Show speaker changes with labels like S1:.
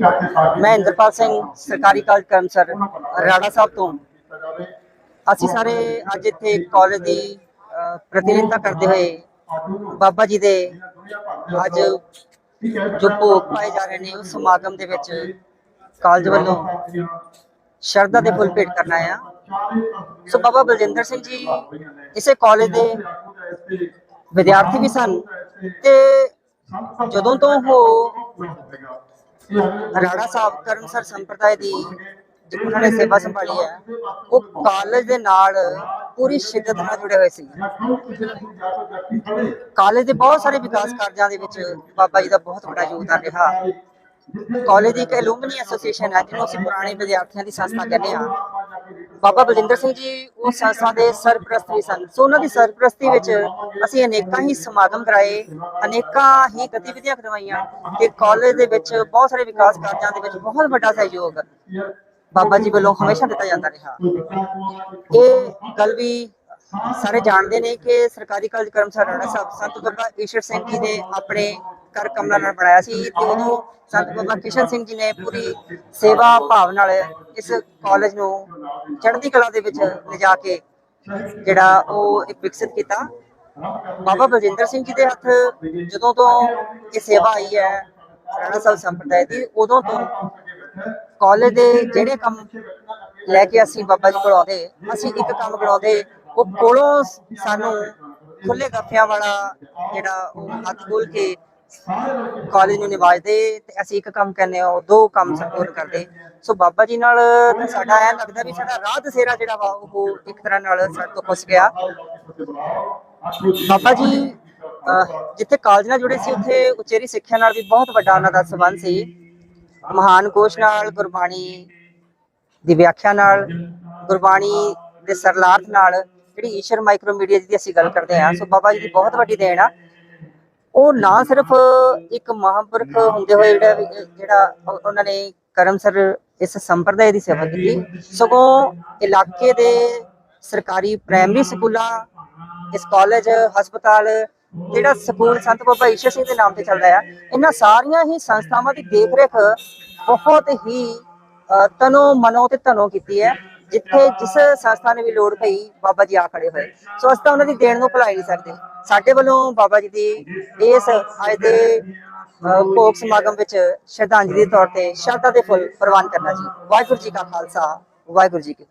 S1: ਮੈਂ ਇੰਦਰਪਾਲ ਸਿੰਘ ਸਰਕਾਰੀ ਕਾਲਜ ਕਰਮਸਰ ਰਾੜਾ ਸਾਹਿਬ ਤੋਂ। ਅਸੀਂ ਸਾਰੇ ਅੱਜ ਇੱਥੇ ਕਾਲਜ ਦੀ ਪ੍ਰਤੀਨਿਧਤਾ ਕਰਦੇ ਹੋਏ ਬਾਬਾ ਜੀ ਦੇ ਅੱਜ ਜੋ ਭੋਗ ਪਾਏ ਜਾ ਰਹੇ ਨੇ ਉਸ ਸਮਾਗਮ ਦੇ ਵਿੱਚ ਕਾਲਜ ਵੱਲੋਂ ਸ਼ਰਧਾ ਦੇ ਫੁੱਲ ਭੇਟ ਕਰਨਾ ਆ। ਸੋ ਬਾਬਾ ਬਲਜਿੰਦਰ ਸਿੰਘ ਜੀ ਇਸੇ ਕਾਲਜ ਦੇ ਵਿਦਿਆਰਥੀ ਵੀ ਸਨ ਤੇ ਜਦੋਂ ਤੋਂ ਉਹ ਰਾੜਾ ਸਾਹਿਬ ਕਰਮਸਰ ਸੰਪਰਦਾਇ ਦੀ ਉਹਨਾਂ ਨੇ ਸੇਵਾ ਸੰਭਾਲੀ ਹੈ, ਉਹ ਕਾਲਜ ਦੇ ਨਾਲ ਪੂਰੀ ਸ਼ਿੱਦਤ ਨਾਲ ਜੁੜੇ ਹੋਏ ਸੀ। ਕਾਲਜ ਦੇ ਬਹੁਤ ਸਾਰੇ ਵਿਕਾਸ ਕਾਰਜਾਂ ਦੇ ਵਿੱਚ ਬਾਬਾ ਜੀ ਦਾ ਬਹੁਤ ਵੱਡਾ ਯੋਗਦਾਨ ਰਿਹਾ। ਕਾਲਜ ਦੀ ਇੱਕ ਐਲੂਮਨੀ ਐਸੋਸੀਏਸ਼ਨ ਹੈ, ਜਿਹਨੂੰ ਅਸੀਂ ਪੁਰਾਣੇ ਵਿਦਿਆਰਥੀਆਂ ਦੀ ਸੰਸਥਾ ਕਹਿੰਦੇ ਆ ਬਾਬਾ ਬਲਜਿੰਦਰ ਸਿੰਘ ਜੀ ਉਸ ਸੰਸਥਾ ਦੇ ਸਰਪ੍ਰਸਤ ਵੀ ਸਨ। ਸੋ ਉਹਨਾਂ ਦੀ ਸਰਪ੍ਰਸਤੀ ਵਿੱਚ ਅਸੀਂ ਅਨੇਕਾਂ ਹੀ ਸਮਾਗਮ ਕਰਾਏ, ਅਨੇਕਾਂ ਹੀ ਗਤੀਵਿਧੀਆਂ ਕਰਵਾਈਆਂ ਤੇ ਕਾਲਜ ਦੇ ਵਿੱਚ ਬਹੁਤ ਸਾਰੇ ਵਿਕਾਸ ਕਾਰਜਾਂ ਦੇ ਵਿੱਚ ਬਹੁਤ ਵੱਡਾ ਸਹਿਯੋਗ ਬਾਬਾ ਜੀ ਵੱਲੋਂ ਹਮੇਸ਼ਾ ਦਿੱਤਾ ਜਾਂਦਾ ਰਿਹਾ। ਇਹ ਗੱਲ ਵੀ ਸਾਰੇ ਜਾਣਦੇ ਨੇ ਕਿ ਸਰਕਾਰੀ ਕਾਲਜ ਕਰਮਸਰ ਰਾਣਾ ਸਾਹਿਬ, ਸੰਤ ਬਾਬਾ ਈਸ਼ਰ ਸਿੰਘ ਜੀ ਨੇ ਆਪਣੇ ਕਰ ਕਮਲਾ ਨਾਲ ਬਣਾਇਆ ਸੀ ਤੇ ਉਦੋਂ ਸੰਤ ਬਾਬਾ ਕਿਸ਼ਨ ਸਿੰਘ ਜੀ ਨੇ ਪੂਰੀ ਸੇਵਾ ਭਾਵ ਨਾਲ ਇਸ ਕਾਲਜ ਨੂੰ ਚੜ੍ਹਦੀ ਕਲਾ ਦੇ ਵਿੱਚ ਲਿਜਾ ਕੇ ਜਿਹੜਾ ਉਹ ਇੱਕ ਵਿਕਸਿਤ ਕੀਤਾ। ਬਾਬਾ ਬਲਜਿੰਦਰ ਸਿੰਘ ਜੀ ਦੇ ਹੱਥ ਜਦੋਂ ਤੋਂ ਇਹ ਸੇਵਾ ਆਈ ਹੈ ਰਾਣਾ ਸਾਹਿਬ ਸੰਪਰਦਾਇ ਦੀ, ਉਦੋਂ ਤੋਂ ਕਾਲਜ ਦੇ ਜਿਹੜੇ ਕੰਮ ਲੈ ਕੇ ਅਸੀਂ ਬਾਬਾ ਜੀ ਕੋਲ ਆਉਂਦੇ, ਅਸੀਂ ਇੱਕ ਕੰਮ ਕਰਾਉਂਦੇ ਉਹ ਕੋਲੋਂ ਸਾਨੂੰ ਖੁੱਲੇ ਗੱਫਿਆਂ ਵਾਲਾ ਜਿਹੜਾ ਉਹ ਹੱਥ ਖੋਲ ਕੇ ਕਾਲਜ ਨੂੰ ਨਿਵਾਜਦੇ ਤੇ ਅਸੀਂ ਇੱਕ ਕੰਮ ਕਹਿੰਦੇ ਆ ਦੋ ਕੰਮ ਸੰਪੂਰਨ ਕਰਦੇ। ਸੋ ਬਾਬਾ ਜੀ ਨਾਲ ਸਾਡਾ ਐ ਲੱਗਦਾ ਵੀ ਸਾਡਾ ਰਾਹ ਦਸੇਰਾ ਜਿਹੜਾ ਵਾ, ਉਹ ਇੱਕ ਤਰ੍ਹਾਂ ਨਾਲ ਸਾਡੇ ਤੋਂ ਖੁੱਸ ਗਿਆ। ਬਾਬਾ ਜੀ ਜਿੱਥੇ ਕਾਲਜ ਨਾਲ ਜੁੜੇ ਸੀ, ਉੱਥੇ ਉਚੇਰੀ ਸਿੱਖਿਆ ਨਾਲ ਵੀ ਬਹੁਤ ਵੱਡਾ ਉਹਨਾਂ ਦਾ ਸੰਬੰਧ ਸੀ। ਮਹਾਨ ਕੋਸ਼ ਨਾਲ, ਗੁਰਬਾਣੀ ਦੀ ਵਿਆਖਿਆ ਨਾਲ, ਗੁਰਬਾਣੀ ਦੇ ਸਰਲਾਰਥ ਨਾਲ, ਜਿਹੜੀ ਈਸ਼ਰ ਮਾਈਕਰੋ ਮੀਡੀਆ ਦੀ ਅਸੀਂ ਗੱਲ ਕਰਦੇ ਹਾਂ। ਸੋ ਬਾਬਾ ਜੀ ਦੀ ਬਹੁਤ ਵੱਡੀ ਦੇਣ ਆ। ਉਹ ਨਾ ਸਿਰਫ ਇੱਕ ਮਹਾਂਪੁਰਖ ਹੁੰਦੇ ਹੋਏ ਜਿਹੜਾ ਜਿਹੜਾ ਉਹਨਾਂ ਨੇ ਕਰਮ ਸਰ ਇਸ ਸੰਪਰਦਾਇ ਦੀ ਸੇਵਾ ਕੀਤੀ। ਸਗੋਂ ਇਲਾਕੇ ਦੇ ਸਰਕਾਰੀ ਪ੍ਰਾਇਮਰੀ ਸਕੂਲਾਂ, ਇਸ ਕਾਲਜ ਹਸਪਤਾਲ, ਜਿਹੜਾ ਸਕੂਲ ਸੰਤ ਬਾਬਾ ਈਸ਼ਰ ਸਿੰਘ ਦੇ ਨਾਮ ਤੇ ਚੱਲਦਾ ਆ, ਇਹਨਾਂ ਸਾਰੀਆਂ ਹੀ ਸੰਸਥਾਵਾਂ ਦੀ ਦੇਖਰੇਖ ਬਹੁਤ ਹੀ ਤਨੋ ਮਨੋ ਤੇ ਧਨੋ ਕੀਤੀ ਹੈ। ਜਿੱਥੇ ਜਿਸ ਸੰਸਥਾ ਨੇ ਵੀ ਲੋੜ ਪਈ ਬਾਬਾ ਜੀ ਆ ਖੜੇ ਹੋਏ। ਸੋ ਅਸੀਂ ਉਹਨਾਂ ਦੀ ਦੇਣ ਨੂੰ ਭੁਲਾ ਹੀ ਨਹੀਂ ਸਕਦੇ। ਸਾਡੇ ਵੱਲੋਂ ਬਾਬਾ ਜੀ ਦੀ ਇਸ ਅੱਜ ਦੇ ਅ, ਭੋਗ ਸਮਾਗਮ ਵਿੱਚ ਸ਼ਰਧਾਂਜਲੀ ਦੇ ਤੌਰ ਤੇ ਸ਼ਰਧਾ ਦੇ ਫੁੱਲ ਪ੍ਰਵਾਨ ਕਰਨਾ ਜੀ। ਵਾਹਿਗੁਰੂ ਜੀ ਕਾ ਖਾਲਸਾ ਵਾਹਿਗੁਰੂ ਜੀ ਕੀ